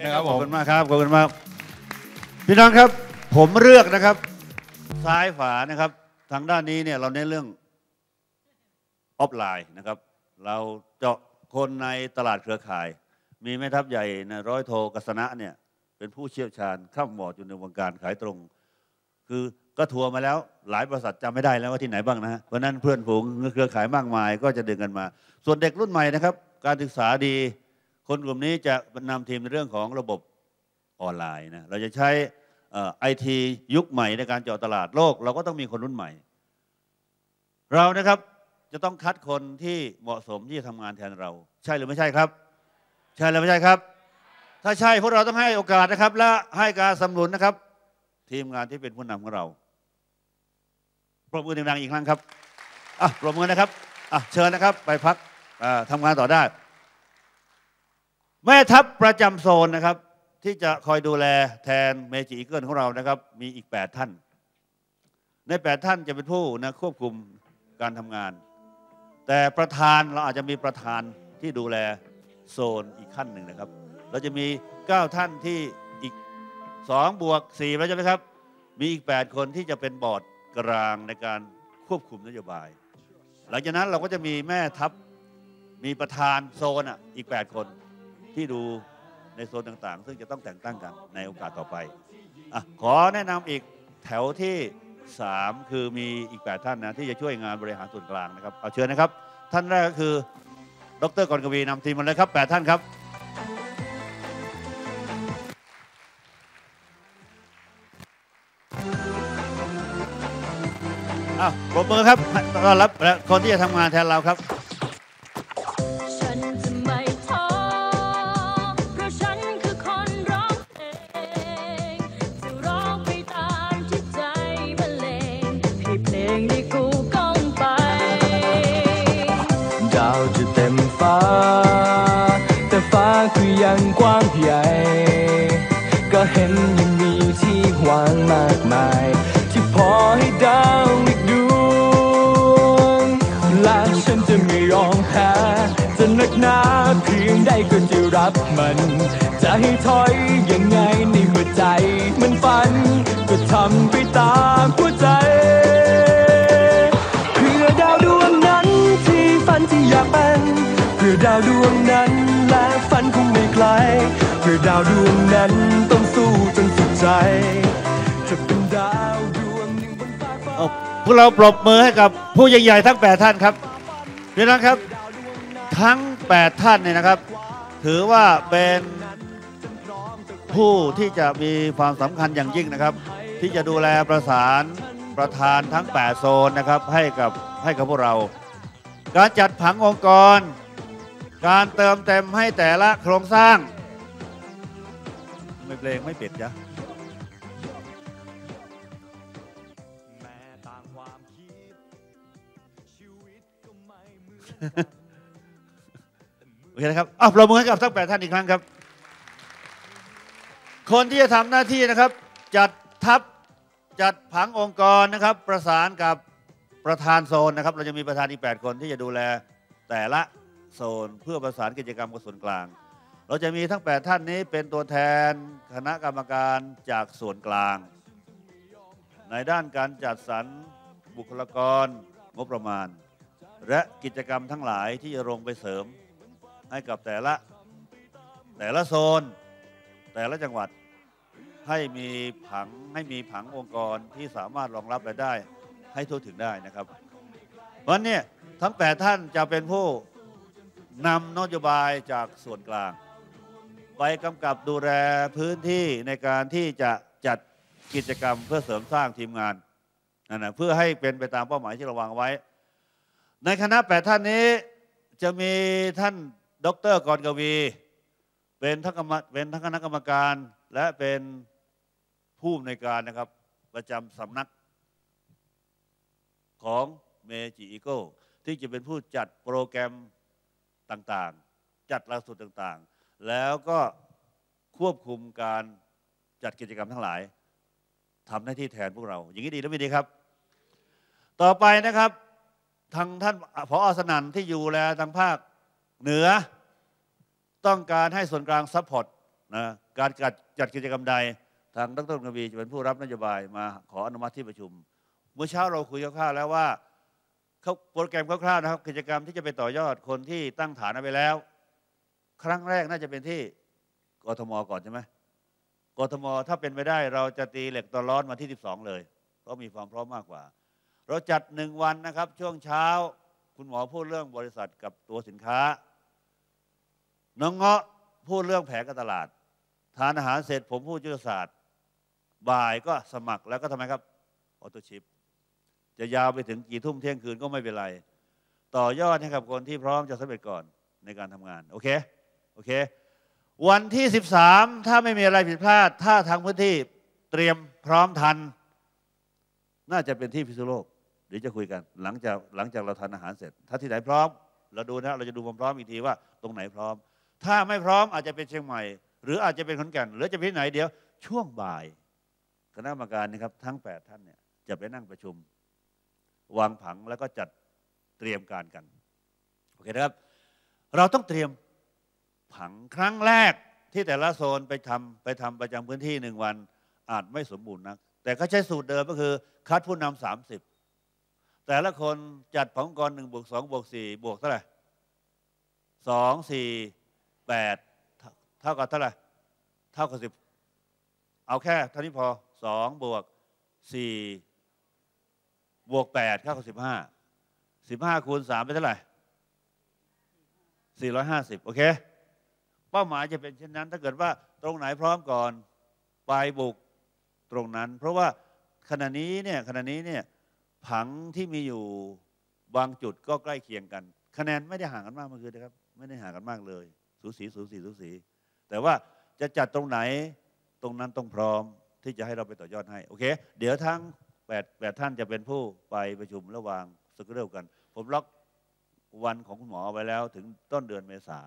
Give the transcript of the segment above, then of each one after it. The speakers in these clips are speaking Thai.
นะครับขอบคุณมากครับขอบคุณมากพี่น้องครับ ผมเลือกนะครับ ซ้ายฝานะครับ ทางด้านนี้เนี่ยเราเน้นเรื่องออฟไลน์นะครับ เราเจาะคนในตลาดเครือข่าย มีแม่ทัพใหญ่นะร้อยโทกษณะเนี่ยเป็นผู้เชี่ยวชาญข้ามหมอดอยู่ในวงการขายตรง คือก็ทัวร์มาแล้ว หลายบริษัทจำไม่ได้แล้วว่าที่ไหนบ้างนะฮะเพราะนั้นเพื่อนฝูงเครือข่ายมากมายก็จะดึงกันมา ส่วนเด็กรุ่นใหม่นะครับ การศึกษาดี คนกลุ่มนี้จะนำทีมในเรื่องของระบบออนไลน์นะเราจะใช้ไอทียุคใหม่ในการเจาะตลาดโลก เราก็ต้องมีคนรุ่นใหม่ เรานะครับจะต้องคัดคนที่เหมาะสมที่จะทำงานแทนเรา ใช่หรือไม่ใช่ครับ ใช่หรือไม่ใช่ครับ ถ้าใช่พวกเราต้องให้โอกาสนะครับ และให้การสนับสนุนนะครับ ทีมงานที่เป็นผู้นำของเราปรบมือดังๆอีกครั้งครับอะปรบมือนะครับอะเชิญนะครับ ไปพักทำงานต่อได้ แม่ทัพประจำโซนนะครับ ที่จะคอยดูแลแทนเมจิอีเกิลของเรานะครับ มีอีก 8 ท่าน ใน 8 ท่านจะเป็นผู้นะควบคุมการทำงาน แต่ประธานเราอาจจะมีประธานที่ดูแลโซนอีกขั้นหนึ่งนะครับ เราจะมี 9 ท่านที่อีก 2 บวก 4 แล้วใช่ไหมครับ มีอีก 8 คนที่จะเป็นบอร์ดกลางในการควบคุมนโยบาย หลังจากนั้นเราก็จะมีแม่ทัพมีประธานโซนอะอีก 8 คน ที่ดูในโซนต่างๆ ซึ่งจะต้องแต่งตั้งกันในโอกาสต่อไปอะขอแนะนำอีกแถวที่ 3 คือมีอีก 8 ท่านนะที่จะช่วยงานบริหารส่วนกลางนะครับเอาเชิญนะครับ ท่านแรกก็คือ ดรกรกวีนำทีมมาเลยครับ 8 ท่านครับอ้าวปรบมือครับต้อนรับคนที่จะทำงานแทนเราครับางมากมาย ที่พอให้ดาวอีกดวงและฉันจะไม่ยอมแพ้จะหนักหนาเพียงใดก็จะรับมัน จะให้ถอยยังไงในเมื่อใจ มันฝัน ก็ทำไปตามหัวใจเพื่อดาวดวงนั้นที่ฝันที่อยากเป็นเพื่อดาวดวงนั้นและฝันคงไม่ไกลเพื่อดาวดวงนั้นต้องสู้จนสุดใจ วกเราปรบมือให้กับผู้ใหญ่ๆทั้ง 8 ท่านครับพี่น้องครับทั้ง 8 ท่านเนี่ยนะครับ ถือว่าเป็นผู้ที่จะมีความสำคัญอย่างยิ่งนะครับ ที่จะดูแลประสานประธานทั้ง 8 โซนนะครับให้กับให้กับพวกเรา การจัดผังองค์กร การเติมเต็มให้แต่ละโครงสร้าง ไม่เพลงไม่เปิดจ้ะ โอเคนะครับอ้าวปรบมือให้กับทั้งแปดท่านอีกครั้งครับ คนที่จะทำหน้าที่นะครับ จัดทัพจัดผังองค์กรนะครับ ประสานกับประธานโซนนะครับ เราจะมีประธานอีก 8 คนที่จะดูแลแต่ละโซนเพื่อประสานกิจกรรมกับส่วนกลาง เราจะมีทั้ง 8 ท่านนี้เป็นตัวแทนคณะกรรมการจากส่วนกลาง ในด้านการจัดสรรบุคลากรงบประมาณ และกิจกรรมทั้งหลายที่จะลงไปเสริมให้กับแต่ละแต่ละโซน แต่ละจังหวัดให้มีผังให้มีผังองค์กรที่สามารถรองรับรายได้ให้ทั่วถึงได้นะครับ เพราะนั้นเนี่ยทั้ง8ท่านจะเป็นผู้นำนโยบายจากส่วนกลาง ไปกำกับดูแลพื้นที่ในการที่จะจัดกิจกรรมเพื่อเสริมสร้างทีมงานนั่นนะเพื่อให้เป็นไปตามเป้าหมายที่เราวางไว้ ในคณะ8ท่านนี้จะมีท่านดรกรกวี เป็นทั้งกรรมเป็นทั้งคณะกรรมการ และเป็นผู้อำนวยการนะครับ ประจำสำนักของเมจิอีโก้ที่จะเป็นผู้จัดโปรแกรมต่างๆ จัดหลักสูตรต่างๆ แล้วก็ควบคุมการจัดกิจกรรมทั้งหลายทำหน้าที่แทนพวกเรา อย่างนี้ดีหรือไม่ดีครับ ต่อไปนะครับ ทางท่านผอสนันที่อยู่แลทางภาคเหนือ ต้องการให้ส่วนกลางซัพพอร์ตนะการจัดจัดกิจกรรมใด ทางดรกวีจะเป็นผู้รับนโยบายมาขออนุมัติที่ประชุม เมื่อเช้าเราคุยคร่าวๆแล้วว่าเขาโปรแกรมคร่าวๆนะครับ กิจกรรมที่จะไปต่อยอดคนที่ตั้งฐานไปแล้ว ครั้งแรกน่าจะเป็นที่กทมก่อนใช่ไหมกทมถ้าเป็นไปได้ เราจะตีเหล็กตอร้อนมาที่ 12 เลย เพราะมีความพร้อมมากกว่า เราจัดหนึ่งวันนะครับ ช่วงเช้า คุณหมอพูดเรื่องบริษัทกับตัวสินค้า น้องเงาะพูดเรื่องแผนการตลาด ทานอาหารเสร็จผมพูดยุทธศาสตร์ บ่ายก็สมัครแล้วก็ทำไมครับออโตชิป จะยาวไปถึงกี่ทุ่มเที่ยงคืนก็ไม่เป็นไร ต่อยอดให้กับคนที่พร้อมจะสำเร็จก่อนในการทำงาน โอเค โอเค วันที่ 13 ถ้าไม่มีอะไรผิดพลาด ถ้าทางพื้นที่เตรียมพร้อมทัน น่าจะเป็นที่พิษณุโลก เดี๋ยวจะคุยกันหลังจากหลังจากเราทานอาหารเสร็จ ถ้าที่ไหนพร้อม เราดูนะเราจะดูความพร้อมอีกทีว่าตรงไหนพร้อม ถ้าไม่พร้อมอาจจะเป็นเชียงใหม่ หรืออาจจะเป็นขอนแก่นหรือจะเป็นที่ไหนเดี๋ยว ช่วงบ่ายคณะกรรมการนะครับทั้ง 8 ท่านเนี่ยจะไปนั่งประชุม วางผังแล้วก็จัดเตรียมการกันโอเคนะครับ เราต้องเตรียมผังครั้งแรกที่แต่ละโซนไปทำไปทำประจำพื้นที่หนึ่งวันอาจไม่สมบูรณ์นัก แต่ก็ใช้สูตรเดิมก็คือคัดผู้นำสามสิบ แต่ละคนจัดผังองค์กรหนึ่งบวกสองบวกสี่บวกเท่าไหร่สองสี่แปดเท่ากับเท่าไหร่เท่ากับสิบเอาแค่เท่านี้พอสองบวกสี่บวกแปดเท่ากับสิบห้าสิบห้าคูณสามเป็นเท่าไหร่สี่ร้อยห้าสิบโอเคเป้าหมายจะเป็นเช่นนั้น ถ้าเกิดว่าตรงไหนพร้อมก่อนไปบุกตรงนั้น เพราะว่าขณะนี้เนี่ยขณะนี้เนี่ย ผังที่มีอยู่บางจุดก็ใกล้เคียงกัน คะแนนไม่ได้ห่างกันมากเมื่อคืนนะครับ ไม่ได้ห่างกันมากเลย สูสีสูสีสูสี แต่ว่าจะจัดตรงไหนตรงนั้นต้องพร้อมที่จะให้เราไปต่อยอดให้โอเค เดี๋ยวทั้งแปดแปดท่านจะเป็นผู้ไปประชุมระหว่างสกเรลกัน ผมล็อกวันของคุณหมอไว้แล้วถึงต้นเดือนเมษา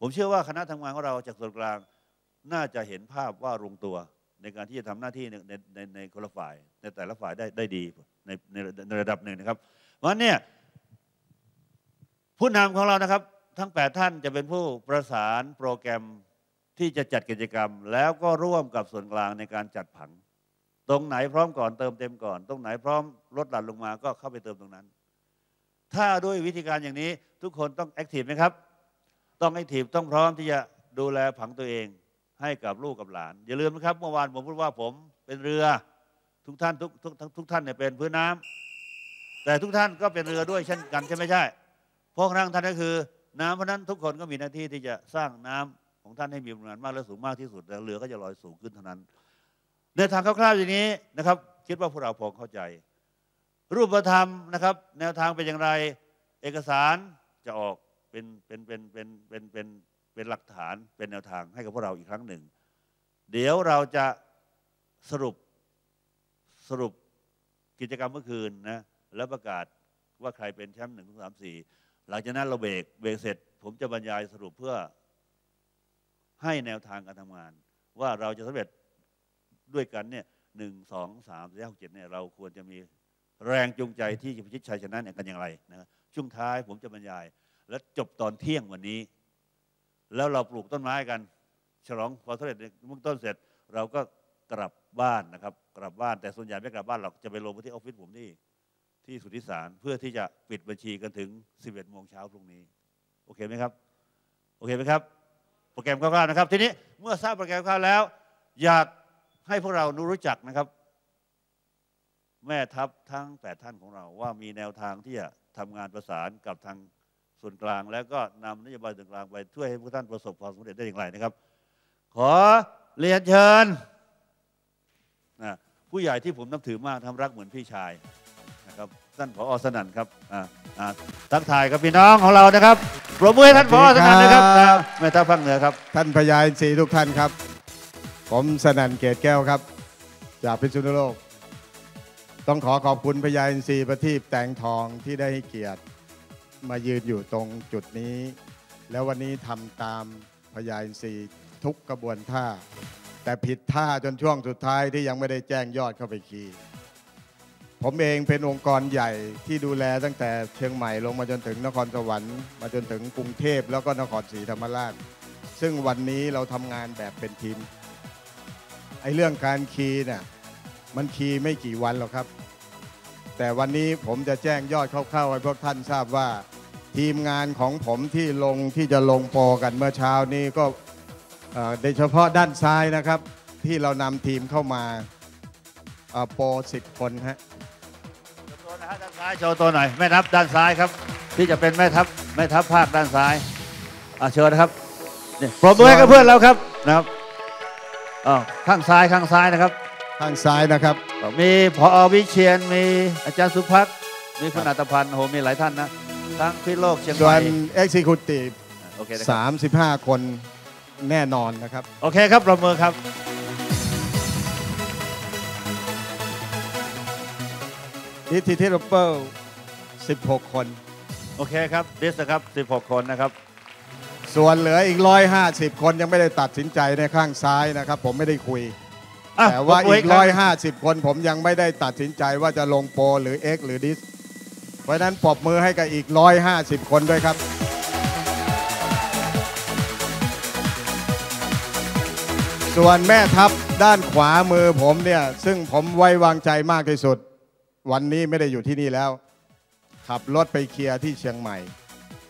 ผมเชื่อว่าคณะทำงานของเราจากส่วนกลางน่าจะเห็นภาพว่าลงตัว ในการที่จะทำหน้าที่ในในในคนละฝ่าย ในแต่ละฝ่ายได้ได้ดีในในระดับหนึ่งนะครับ เพราะฉะนั้นเนี่ยผู้นำของเรานะครับ ทั้ง 8 ท่านจะเป็นผู้ประสานโปรแกรมที่จะจัดกิจกรรม แล้วก็ร่วมกับส่วนกลางในการจัดผัง ตรงไหนพร้อมก่อนเติมเต็มก่อน ตรงไหนพร้อมลดหลั่นลงมาก็เข้าไปเติมตรงนั้น ถ้าด้วยวิธีการอย่างนี้ทุกคนต้องแอคทีฟไหมครับ ต้องแอคทีฟต้องพร้อมที่จะดูแลผังตัวเอง ให้กับลูกกับหลาน อย่าลืมนะครับเมื่อวานผมพูดว่าผมเป็นเรือทุกท่านทุกทุกทุกท่านเนี่ยเป็นพื้นน้ำแต่ทุกท่านก็เป็นเรือด้วยเช่นกันใช่ไหมใช่เพราะร่างท่านก็คือ น้ำเพราะนั้นทุกคนก็มีหน้าที่ที่จะสร้างน้ำของท่านให้มีปริมาณมากและสูงมากที่สุดแต่เรือก็จะลอยสูงขึ้นเท่านั้นในทางคร่าวๆอย่างนี้นะครับ คิดว่าพวกเราพอเข้าใจ รูปธรรมนะครับ แนวทางเป็นอย่างไร เอกสารจะออกเป็นเป็นเป็นเป็นเป็นเป็น เป็นหลักฐานเป็นแนวทางให้กับพวกเราอีกครั้งหนึ่ง เดี๋ยวเราจะสรุปสรุปกิจกรรมเมื่อคืนนะแล้วประกาศว่าใครเป็นแชมป์หนึ่งสามสี่หลังจากนั้นเราเบรกเบรกเสร็จ ผมจะบรรยายสรุปเพื่อให้แนวทางการทำงาน ว่าเราจะสำเร็จด้วยกันเนี่ยหนึ่งสองสามสี่ห้าหกเจ็ดเนี่ยเราควรจะมีแรงจูงใจที่จะพิชิตชัยชนะเนี่ยกันอย่างไรนะครับช่วงท้ายผมจะบรรยาย และจบตอนเที่ยงวันนี้ แล้วเราปลูกต้นไม้กัน ฉลองพอสำเร็จในเบื้องต้นเสร็จ เราก็กลับบ้านนะครับ กลับบ้านแต่ส่วนใหญ่ไม่กลับบ้านหรอกจะไปลงที่ออฟฟิศผมที่ที่สุทธิสารเพื่อที่จะปิดบัญชีกันถึง 11โมงเช้าพรุ่งนี้ โอเคไหมครับ โอเคไหมครับ โปรแกรมคร่าวๆนะครับ ทีนี้เมื่อทราบโปรแกรมคร่าวแล้ว อยากให้พวกเรารู้จักนะครับ แม่ทัพทั้งแปดท่านของเราว่ามีแนวทางที่จะทำงานประสานกับทาง ส่วนกลาง แล้วก็นำนโยบายส่วนกลางไปช่วยให้พวกท่านประสบความสำเร็จได้อย่างไรนะครับ ขอเรียนเชิญนะผู้ใหญ่ที่ผมนับถือมากทำรักเหมือนพี่ชายนะครับท่านผอสนั่นครับอ่าอ่าทักทายกับพี่น้องของเรานะครับปรบมือให้ท่านผอสนั่นนะครับสวัสดีครับนะแม่ทัพภาคเหนือครับ ท่านพญาอินทรีย์ทุกท่านครับ ผมสนั่นเกตแก้วครับ จากพิษณุโลก ต้องขอขอบคุณพญาอินทรีย์ประทีปแตงทองที่ได้ให้เกียรติ มายืนอยู่ตรงจุดนี้ แล้ววันนี้ทำตามพญาอินทรีย์ทุกกระบวนท่า แต่ผิดท่าจนช่วงสุดท้ายที่ยังไม่ได้แจ้งยอดเข้าไปคีย์ผมเองเป็นองค์กรใหญ่ที่ดูแลตั้งแต่เชียงใหม่ลงมาจนถึงนครสวรรค์มาจนถึงกรุงเทพแล้วก็นครศรีธรรมราช ซึ่งวันนี้เราทำงานแบบเป็นทีมไอ้เรื่องการคีย์เนี่ยมันคีย์ไม่กี่วันหรอกครับ แต่วันนี้ผมจะแจ้งยอดคร่าวๆให้พวกท่านทราบว่า ทีมงานของผมที่ลงที่จะลงโปรกันเมื่อเช้านี้ก็เอ่อโดยเฉพาะด้านซ้ายนะครับ ที่เรานำทีมเข้ามาเอ่อโปร10คนฮะโชว์ตัวนะฮะด้านซ้ายโชว์ตัวหน่อยแม่ทัพด้านซ้ายครับ ที่จะเป็นแม่ทัพแม่ทัพภาคด้านซ้ายอะเชิญนะครับนี่ปรบมือให้กับเพื่อนเราครับนะครับอ้าวข้างซ้ายข้างซ้ายนะครับ ข้างซ้ายนะครับ มีพอวิเชียนมีอาจารย์สุพัฒน์มีคุณอัตพันธ์โอ้โหมีหลายท่านนะทั้งพิษณุโลกเชียงส่ใหวม่น Executive โอเคนะครับ35 คนแน่นอนนะครับ โอเคครับปรบมือครับ ดิจิทัลเปิล16 คน โอเคครับดิสนะครับ 16 คนนะครับ ส่วนเหลืออีก 150 คนยังไม่ได้ตัดสินใจในข้างซ้ายนะครับ ผมไม่ได้คุยอะ แต่ว่าปรบมือีกให้คบ150คนผมยังไม่ได้ตัดสินใจว่าจะลงโปรหรือ X หรือดิสเพราะฉะนั้นปรบมือให้กับอีก150คนด้วยครับส่วนแม่ทัพด้านขวามือผมเนี่ย ซึ่งผมไว้วางใจมากที่สุด วันนี้ไม่ได้อยู่ที่นี่แล้ว ขับรถไปเคลียร์ที่เชียงใหม่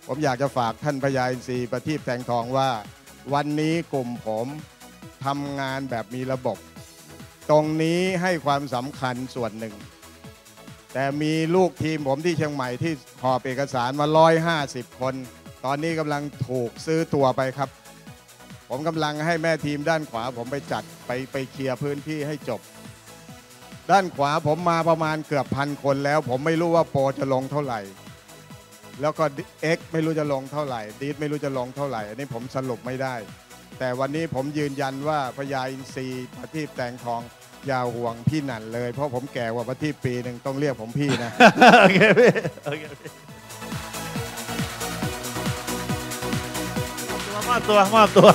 ผมอยากจะฝากท่านพญาอินทรีย์ประทีปแสงทองว่า วันนี้กลุ่มผมทำงานแบบมีระบบ ตรงนี้ให้ความสำคัญส่วนหนึ่ง แต่มีลูกทีมผมที่เชียงใหม่ที่หอบเอกสารมา 150 คน ตอนนี้กำลังถูกซื้อตัวไปครับ ผมกำลังให้แม่ทีมด้านขวาผมไปจัดไปไปเคลียร์พื้นที่ให้จบ ด้านขวาผมมาประมาณเกือบพันคนแล้ว ผมไม่รู้ว่าโปรจะลงเท่าไหร่ แล้วก็ X ไม่รู้จะลงเท่าไหร่ดีดไม่รู้จะลงเท่าไหร่ อันนี้ผมสรุปไม่ได้ แต่วันนี้ผมยืนยันว่าพญาอินทรีย์ประทีปแตงทองอย่าห่วงพี่หนันเลย เพราะผมแก่กว่าประทีปปีหนึ่งต้องเรียกผมพี่นะ โอเคพี่โอเคพี่มอบตัวมอบตัว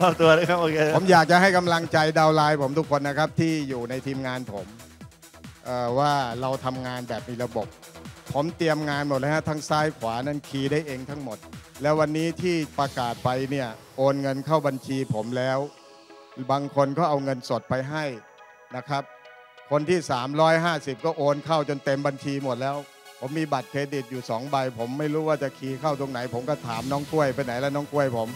มอบตัวเลยครับโอเคผมอยากจะให้กำลังใจดาวไลน์ผมทุกคนนะครับที่อยู่ในทีมงานผมเอ่อว่าเราทำงานแบบมีระบบ ผมเตรียมงานหมดเลยฮะทั้งซ้ายขวานั้นคีย์ได้เองทั้งหมด แล้ววันนี้ที่ประกาศไปเนี่ยโอนเงินเข้าบัญชีผมแล้ว บางคนก็เอาเงินสดไปให้นะครับ คนที่ 350 ก็โอนเข้าจนเต็มบัญชีหมดแล้ว ผมมีบัตรเครดิตอยู่2ใบ ผมไม่รู้ว่าจะคีย์เข้าตรงไหน ผมก็ถามน้องกล้วยไปไหนแล้วน้องกล้วยผม